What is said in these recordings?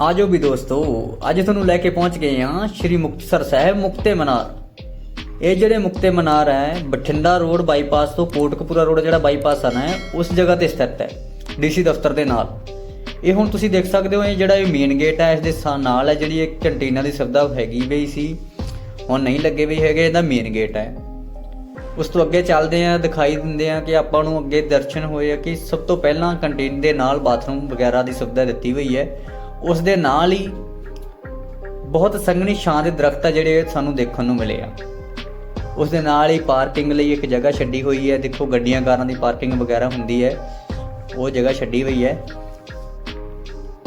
ਆਜੋ ਵੀ ਦੋਸਤੋ, ਅੱਜ ਤੁਹਾਨੂੰ ਲੈ ਕੇ ਪਹੁੰਚ ਗਏ ਹਾਂ ਸ਼੍ਰੀ ਮੁਕਤਸਰ ਸਾਹਿਬ ਮੁਕਤੇ ਮਨਾਰ। ਇਹ ਜਿਹੜੇ ਮੁਕਤੇ ਮਨਾਰ ਹੈ, ਬਠਿੰਡਾ ਰੋਡ ਬਾਈਪਾਸ ਤੋਂ ਕੋਟਕਪੂਰਾ ਰੋਡ ਜਿਹੜਾ ਬਾਈਪਾਸ ਆਣਾ ਹੈ, ਉਸ ਜਗ੍ਹਾ ਤੇ ਸਥਿਤ ਹੈ, ਡੀਸੀ ਦਫ਼ਤਰ ਦੇ ਨਾਲ। ਇਹ ਹੁਣ ਤੁਸੀਂ ਦੇਖ ਸਕਦੇ ਹੋ, ਇਹ ਜਿਹੜਾ ਇਹ ਮੇਨ ਗੇਟ ਹੈ, ਇਸ ਦੇ ਸਾ- ਨਾਲ ਹੈ ਜਿਹੜੀ ਇੱਕ ਕੰਟੇਨਰ ਦੀ ਸੁਵਿਧਾ ਹੈਗੀ ਵੀ ਸੀ। ਹੁਣ ਨਹੀਂ ਲੱਗੇ ਵੀ ਹੈਗੇ ਇਹਦਾ ਮੇਨ ਗੇਟ ਹੈ। ਉਸ ਤੋਂ ਅੱਗੇ ਚੱਲਦੇ ਆ ਦਿਖਾਈ ਦਿੰਦੇ ਆ ਕਿ ਆਪਾਂ ਨੂੰ ਅੱਗੇ ਦਰਸ਼ਨ ਹੋਏ ਆ ਕਿ ਸਭ ਤੋਂ ਪਹਿਲਾਂ ਕੰਟੇਨ ਦੇ ਨਾਲ ਬਾਥਰੂਮ ਵਗੈਰਾ ਦੀ ਸੁਵਿਧਾ ਦਿੱਤੀ ਹੋਈ ਹੈ। ਉਸ ਦੇ ਨਾਲ ਹੀ ਬਹੁਤ ਸੰਘਣੀ ਛਾਂ ਦੇ ਦਰਖਤ ਆ ਜਿਹੜੇ ਸਾਨੂੰ ਦੇਖਣ ਨੂੰ ਮਿਲੇ ਆ। ਉਸ ਦੇ ਨਾਲ ਹੀ ਪਾਰਕਿੰਗ ਲਈ ਇੱਕ ਜਗ੍ਹਾ ਛੱਡੀ ਹੋਈ ਹੈ। ਦੇਖੋ, ਗੱਡੀਆਂ ਕਾਰਾਂ ਦੀ ਪਾਰਕਿੰਗ ਵਗੈਰਾ ਹੁੰਦੀ ਹੈ। ਉਹ ਜਗ੍ਹਾ ਛੱਡੀ ਹੋਈ ਹੈ।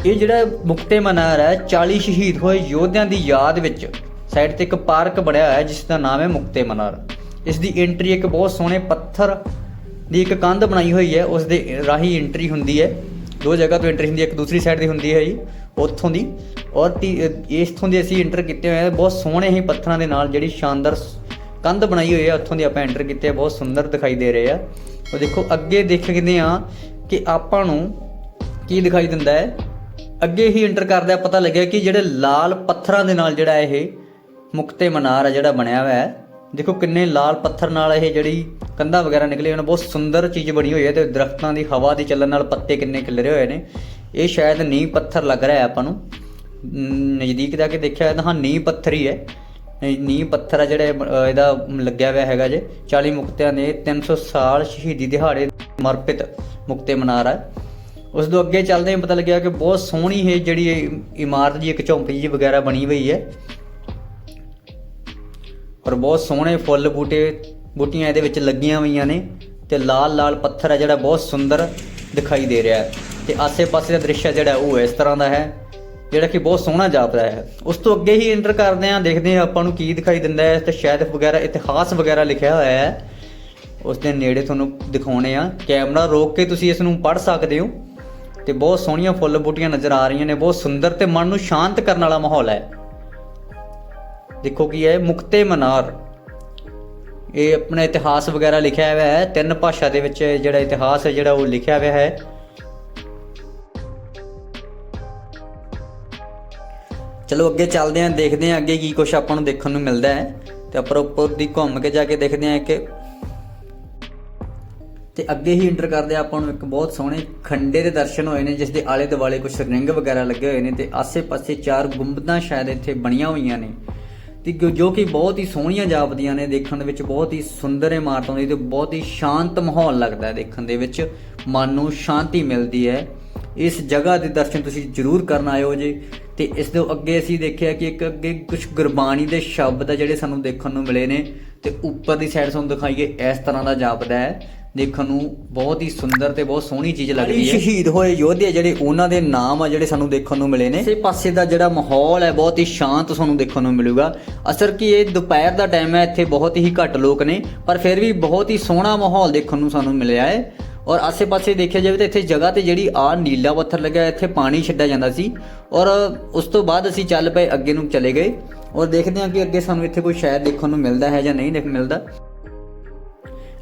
ਇਹ ਜਿਹੜਾ ਮੁਕਤੇ ਮਨਾਰ ਹੈ 40 ਸ਼ਹੀਦ ਹੋਏ ਯੋਧਿਆਂ ਦੀ ਯਾਦ ਵਿੱਚ ਸਾਈਡ ਤੇ ਇੱਕ ਪਾਰਕ ਬਣਿਆ ਹੋਇਆ ਹੈ ਜਿਸ ਦਾ ਨਾਮ ਹੈ ਮੁਕਤੇ ਮਨਾਰ। ਇਸ ਦੀ ਐਂਟਰੀ ਇੱਕ ਬਹੁਤ ਸੋਹਣੇ ਪੱਥਰ ਦੀ ਇੱਕ ਕੰਧ ਬਣਾਈ ਹੋਈ ਹੈ। ਉਸ ਦੇ ਰਾਹੀਂ ਐਂਟਰੀ ਹੁੰਦੀ ਹੈ। ਦੋ ਜਗ੍ਹਾ ਤੋਂ ਐਂਟਰੀ ਹੁੰਦੀ ਹੈ, ਇੱਕ ਦੂਸਰੀ ਸਾਈਡ ਦੀ ਹੁੰਦੀ ਹੈ ਜੀ, ਉੱਥੋਂ ਦੀ। ਔਰ ਤੀ- ਇਥੋਂ ਦੀ ਅਸੀਂ ਐਂਟਰ ਕੀਤੇ ਹੋਏ ਆ, ਬਹੁਤ ਸੋਹਣੇ ਹੀ ਪੱਥਰਾਂ ਦੇ ਨਾਲ ਜਿਹੜੀ ਸ਼ਾਨਦਾਰ ਕੰਧ ਬਣਾਈ ਹੋਈ ਹੈ, ਉੱਥੋਂ ਦੀ ਆਪਾਂ ਐਂਟਰ ਕੀਤੇ ਆ, ਬਹੁਤ ਸੁੰਦਰ ਦਿਖਾਈ ਦੇ ਰਹੇ ਆ। ਉਹ ਦੇਖੋ, ਅੱਗੇ ਦੇਖਦੇ ਆ ਕਿ ਆਪਾਂ ਨੂੰ ਕੀ ਦਿਖਾਈ ਦਿੰਦਾ ਹੈ। ਅੱਗੇ ਹੀ ਐਂਟਰ ਕਰਦਿਆਂ ਪਤਾ ਲੱਗਿਆ ਕਿ ਜਿਹੜੇ ਲਾਲ ਪੱਥਰਾਂ ਦੇ ਨਾਲ ਜਿਹੜਾ ਇਹ ਮੁਕਤੇ ਮਨਾਰ ਹੈ ਜਿਹੜਾ ਬਣਿਆ ਹੋਇਆ ਹੈ ਦੇਖੋ ਕਿੰਨੇ ਲਾਲ ਪੱਥਰ ਨਾਲ ਇਹ ਜਿਹੜੀ ਕੰਧਾਂ ਵਗੈਰਾ ਨਿਕਲੇ ਹਨ ਬਹੁਤ ਸੁੰਦਰ ਚੀਜ਼ ਬਣੀ ਹੋਈ ਹੈ ਤੇ ਦਰਖਤਾਂ ਦੀ ਹਵਾ ਦੀ ਚੱਲਣ ਨਾਲ ਪੱਤੇ ਕਿੰਨੇ ਖਿਲਰੇ ਹੋਏ ਨੇ। ਇਹ ਸ਼ਾਇਦ ਨੀਂਹ ਪੱਥਰ ਲੱਗ ਰਿਹਾ ਹੈ ਆਪਾਂ ਨੂੰ। ਨਜ਼ਦੀਕ ਜਾ ਕੇ ਦੇਖਿਆ ਤਾਂ ਹਾਂ, ਨੀਂਹ ਪੱਥਰ ਹੀ ਹੈ। ਇਹ ਨੀਂਹ ਪੱਥਰ ਆ ਜਿਹੜਾ ਇਹਦਾ ਲੱਗਿਆ ਹੋਇਆ ਹੈਗਾ ਜੇ। 40 ਮੁਕਤਿਆਂ ਦੇ 300 ਸਾਲ ਸ਼ਹੀਦੀ ਦਿਹਾੜੇ ਸਮਰਪਿਤ ਮੁਕਤੇ ਮਨਾਰ ਹੈ। ਉਸ ਤੋਂ ਅੱਗੇ ਚੱਲਦੇ ਪਤਾ ਲੱਗਿਆ ਕਿ ਬਹੁਤ ਸੋਹਣੀ ਇਹ ਜਿਹੜੀ ਇਮਾਰਤ ਜੀ, ਇੱਕ ਝੌਂਪੜੀ ਜੀ ਵਗੈਰਾ ਬਣੀ ਹੋਈ ਹੈ। ਔਰ ਬਹੁਤ ਸੋਹਣੇ ਫੁੱਲ ਬੂਟੇ, ਬੂਟੀਆਂ ਇਹਦੇ ਵਿੱਚ ਲੱਗੀਆਂ ਹੋਈਆਂ ਨੇ ਤੇ ਲਾਲ ਲਾਲ ਪੱਥਰ ਹੈ ਜਿਹੜਾ ਬਹੁਤ ਸੁੰਦਰ ਦਿਖਾਈ ਦੇ ਰਿਹਾ ਹੈ। ਤੇ ਆਸੇ-ਪਾਸੇ ਦਾ ਦ੍ਰਿਸ਼ ਹੈ ਜਿਹੜਾ ਉਹ ਇਸ ਤਰ੍ਹਾਂ ਦਾ ਹੈ, ਜਿਹੜਾ ਕਿ ਬਹੁਤ ਸੋਹਣਾ ਜਾਪਦਾ ਹੈ। ਉਸ ਤੋਂ ਅੱਗੇ ਹੀ ਐਂਟਰ ਕਰਦੇ ਹਾਂ, ਦੇਖਦੇ ਹਾਂ ਆਪਾਂ ਨੂੰ ਕੀ ਦਿਖਾਈ ਦਿੰਦਾ ਹੈ। ਤੇ ਸ਼ਾਇਦ ਵਗੈਰਾ, ਇਤਿਹਾਸ ਵਗੈਰਾ ਲਿਖਿਆ ਹੋਇਆ ਹੈ। ਉਸ ਦੇ ਨੇੜੇ ਤੁਹਾਨੂੰ ਦਿਖਾਉਣੇ ਆ ਕੈਮਰਾ ਰੋਕ ਕੇ ਤੁਸੀਂ ਇਸ ਨੂੰ ਪੜ੍ਹ ਸਕਦੇ ਹੋ। ਤੇ ਬਹੁਤ ਸੋਹਣੀਆਂ ਫੁੱਲ ਬੂਟੀਆਂ ਨਜ਼ਰ ਆ ਰਹੀਆਂ ਨੇ। ਬਹੁਤ ਸੁੰਦਰ ਤੇ ਮਨ ਨੂੰ ਸ਼ਾਂਤ ਕਰਨ ਵਾਲਾ ਮਾਹੌਲ ਹੈ। ਦੇਖੋ ਕੀ ਹੈ, ਮੁਕਤੇ ਮਨਾਰ। ਇਹ ਆਪਣਾ ਇਤਿਹਾਸ ਵਗੈਰਾ ਲਿਖਿਆ ਹੋਇਆ ਹੈ, ਤਿੰਨ ਭਾਸ਼ਾ ਦੇ ਵਿੱਚ ਜਿਹੜਾ ਇਤਿਹਾਸ ਹੈ, ਜਿਹੜਾ ਉਹ ਲਿਖਿਆ ਹੋਇਆ ਹੈ। ਚਲੋ ਅੱਗੇ ਚੱਲਦੇ ਆਂ ਦੇਖਦੇ ਆਂ ਅੱਗੇ ਕੀ ਕੁਝ ਆਪਾਂ ਨੂੰ ਦੇਖਣ ਨੂੰ ਮਿਲਦਾ ਹੈ। ਤੇ ਆਪਾਂ ਉੱਪਰ ਦੀ ਘੁੰਮ ਕੇ ਜਾ ਕੇ ਦੇਖਦੇ ਆਂ ਕਿ ਤੇ ਅੱਗੇ ਹੀ ਇੰਟਰ ਕਰਦੇ ਆਪਾਂ ਨੂੰ ਇੱਕ ਬਹੁਤ ਸੋਹਣੇ ਖੰਡੇ ਦੇ ਦਰਸ਼ਨ ਹੋਏ ਨੇ ਜਿਸ ਦੇ ਆਲੇ ਦੁਆਲੇ ਕੁਝ ਰਿੰਗ ਵਗੈਰਾ ਲੱਗੇ ਹੋਏ ਨੇ ਤੇ ਆਸੇ-ਪਾਸੇ ਚਾਰ ਗੁੰਬਦਾਂ ਸ਼ਾਇਦ ਇੱਥੇ ਬਣੀਆਂ ਹੋਈਆਂ ਨੇ। ਤੇ ਜੋ- ਜੋ ਕਿ ਬਹੁਤ ਹੀ ਸੋਹਣੀਆਂ ਜਾਪਦੀਆਂ ਨੇ ਦੇਖਣ ਦੇ ਵਿੱਚ, ਬਹੁਤ ਹੀ ਸੁੰਦਰ ਇਮਾਰਤ ਹੁੰਦੀ ਤੇ ਬਹੁਤ ਹੀ ਸ਼ਾਂਤ ਮਾਹੌਲ ਲੱਗਦਾ ਹੈ ਦੇਖਣ ਦੇ ਵਿੱਚ। ਮਨ ਨੂੰ ਸ਼ਾਂਤੀ ਮਿਲਦੀ ਹੈ। ਇਸ ਜਗ੍ਹਾ ਦੇ ਦਰਸ਼ਨ ਤੁਸੀਂ ਜ਼ਰੂਰ ਕਰਨ ਆਇਓ ਜੀ। ਤੇ ਇਸ ਦੇ ਅੱਗੇ ਅਸੀਂ ਦੇਖਿਆ ਕਿ ਇੱਕ ਅੱਗੇ ਕੁਝ ਗੁਰਬਾਣੀ ਦੇ ਸ਼ਬਦ ਆ ਜਿਹੜੇ ਸਾਨੂੰ ਦੇਖਣ ਨੂੰ ਮਿਲੇ ਨੇ। ਤੇ ਉੱਪਰ ਦੀ ਸਾਈਡ ਤੁਹਾਨੂੰ ਦਿਖਾਈਏ, ਇਸ ਤਰ੍ਹਾਂ ਦਾ ਜਾਪਦਾ ਹੈ। ਦੇਖਣ ਨੂੰ ਬਹੁਤ ਹੀ ਸੁੰਦਰ ਤੇ ਬਹੁਤ ਸੋਹਣੀ ਚੀਜ਼ ਲੱਗਦੀ ਹੈ। ਸ਼ਹੀਦ ਹੋਏ ਯੋਧੇ ਜਿਹੜੇ ਉਹਨਾਂ ਦੇ ਨਾਮ ਆ ਜਿਹੜੇ ਸਾਨੂੰ ਦੇਖਣ ਨੂੰ ਮਿਲੇ ਨੇ। ਇਸੇ ਪਾਸੇ ਦਾ ਜਿਹੜਾ ਮਾਹੌਲ ਹੈ ਬਹੁਤ ਹੀ ਸ਼ਾਂਤ ਤੁਹਾਨੂੰ ਦੇਖਣ ਨੂੰ ਮਿਲੂਗਾ। ਅਸਰ ਕੀ ਇਹ ਦੁਪਹਿਰ ਦਾ ਟਾਈਮ ਹੈ ਇੱਥੇ ਬਹੁਤ ਹੀ ਘੱਟ ਲੋਕ ਨੇ ਪਰ ਫਿਰ ਵੀ ਬਹੁਤ ਹੀ ਸੋਹਣਾ ਮਾਹੌਲ ਦੇਖਣ ਨੂੰ ਸਾਨੂੰ ਮਿਲਿਆ ਹੈ। ਔਰ ਆਸੇ-ਪਾਸੇ ਦੇਖਿਆ ਜਾਵੇ ਤਾਂ ਇੱਥੇ ਜਗ੍ਹਾ ਤੇ ਜਿਹੜੀ ਆ ਨੀਲਾ ਪੱਥਰ ਲੱਗਿਆ ਇੱਥੇ ਪਾਣੀ ਛੱਡਿਆ ਜਾਂਦਾ ਸੀ। ਔਰ ਉਸ ਤੋਂ ਬਾਅਦ ਅਸੀਂ ਚੱਲ ਪਏ ਅੱਗੇ ਨੂੰ ਚਲੇ ਗਏ। ਔਰ ਦੇਖਦੇ ਹਾਂ ਕਿ ਅੱਗੇ ਸਾਨੂੰ ਇੱਥੇ ਕੋਈ ਸ਼ਾਇਦ ਦੇਖਣ ਨੂੰ ਮਿਲਦਾ ਹੈ ਜਾਂ ਨਹੀਂ ਦੇਖ ਮਿਲਦਾ।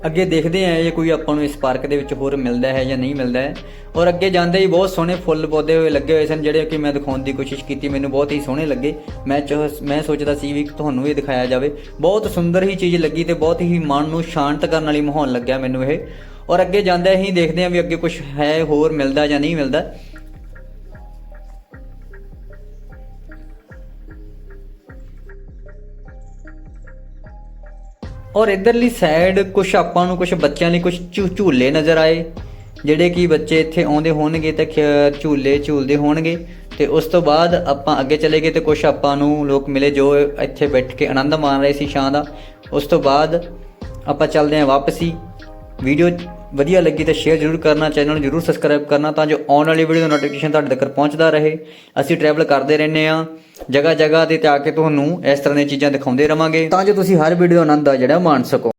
ਅੱਗੇ ਦੇਖਦੇ ਆਂ ਇਹ ਕੋਈ ਆਪਾਂ ਨੂੰ ਇਸ ਪਾਰਕ ਦੇ ਵਿੱਚ ਹੋਰ ਮਿਲਦਾ ਹੈ ਜਾਂ ਨਹੀਂ ਮਿਲਦਾ ਹੈ। ਔਰ ਅੱਗੇ ਜਾਂਦੇ ਹੀ ਬਹੁਤ ਸੋਹਣੇ ਫੁੱਲ ਪੌਦੇ ਹੋਏ ਲੱਗੇ ਹੋਏ ਸਨ, ਜਿਹੜੇ ਕਿ ਮੈਂ ਦਿਖਾਉਣ ਦੀ ਕੋਸ਼ਿਸ਼ ਕੀਤੀ, ਮੈਨੂੰ ਬਹੁਤ ਹੀ ਸੋਹਣੇ ਲੱਗੇ। ਮੈਂ ਚਾਹ- ਮੈਂ ਸੋਚਦਾ ਸੀ ਵੀ ਤੁਹਾਨੂੰ ਇਹ ਦਿਖਾਇਆ ਜਾਵੇ। ਬਹੁਤ ਸੁੰਦਰ ਹੀ ਚੀਜ਼ ਲੱਗੀ ਤੇ ਬਹੁਤ ਹੀ ਮਨ ਨੂੰ ਸ਼ਾਂਤ ਕਰਨ ਵਾਲੀ ਮਾਹੌਲ ਲੱਗਿਆ ਮੈਨੂੰ ਇਹ। ਔਰ ਅੱਗੇ ਜਾਂਦੇ ਹੀ ਦੇਖਦੇ ਆਂ ਵੀ ਅੱਗੇ ਕੁਝ ਹੈ, ਹੋਰ ਮਿਲਦਾ ਜਾਂ ਨਹੀਂ ਮਿਲਦਾ। ਔਰ ਇਧਰਲੀ ਸਾਈਡ ਕੁਝ ਆਪਾਂ ਨੂੰ ਕੁਝ ਬੱਚਿਆਂ ਲਈ ਕੁਝ ਝੂਲੇ ਨਜ਼ਰ ਆਏ, ਜਿਹੜੇ ਕਿ ਬੱਚੇ ਇੱਥੇ ਆਉਂਦੇ ਹੋਣਗੇ ਤਾਂ ਖ- ਝੂਲੇ ਝੂਲਦੇ ਹੋਣਗੇ ਤੇ ਉਸ ਤੋਂ ਬਾਅਦ ਆਪਾਂ ਅੱਗੇ ਚਲੇ ਗਏ ਤੇ ਕੁਝ ਆਪਾਂ ਨੂੰ ਲੋਕ ਮਿਲੇ ਜੋ ਇੱਥੇ ਬੈਠ ਕੇ ਆਨੰਦ ਮਾਣ ਰਹੇ ਸੀ ਛਾਂ ਦਾ। ਉਸ ਤੋਂ ਬਾਅਦ ਆਪਾਂ ਚੱਲਦੇ ਹਾਂ ਵਾਪਸੀ। ਵੀਡੀਓ ਵਧੀਆ ਲੱਗੀ ਤਾਂ ਸ਼ੇਅਰ ਜ਼ਰੂਰ ਕਰਨਾ ਚੈਨਲ ਨੂੰ ਜ਼ਰੂਰ ਸਬਸਕ੍ਰਾਈਬ ਕਰਨਾ ਤਾਂ ਜੋ ਆਉਣ ਵਾਲੀ ਵੀਡੀਓ ਦਾ ਨੋਟੀਫਿਕੇਸ਼ਨ ਤੁਹਾਡੇ ਤੱਕ ਪਹੁੰਚਦਾ ਰਹੇ। ਅਸੀਂ ਟਰੈਵਲ ਕਰਦੇ ਰਹਿੰਦੇ ਆ ਜਗ੍ਹਾ ਜਗ੍ਹਾ ਤੇ ਤੇ ਆ ਕੇ ਤੁਹਾਨੂੰ ਇਸ ਤਰ੍ਹਾਂ ਦੀਆਂ ਚੀਜ਼ਾਂ ਦਿਖਾਉਂਦੇ ਰਵਾਂਗੇ। ਤਾਂ ਜੋ ਤੁਸੀਂ ਹਰ ਵੀਡੀਓ ਦਾ ਆਨੰਦ ਆ ਜਿਹੜਾ ਮਾਣ ਸਕੋ।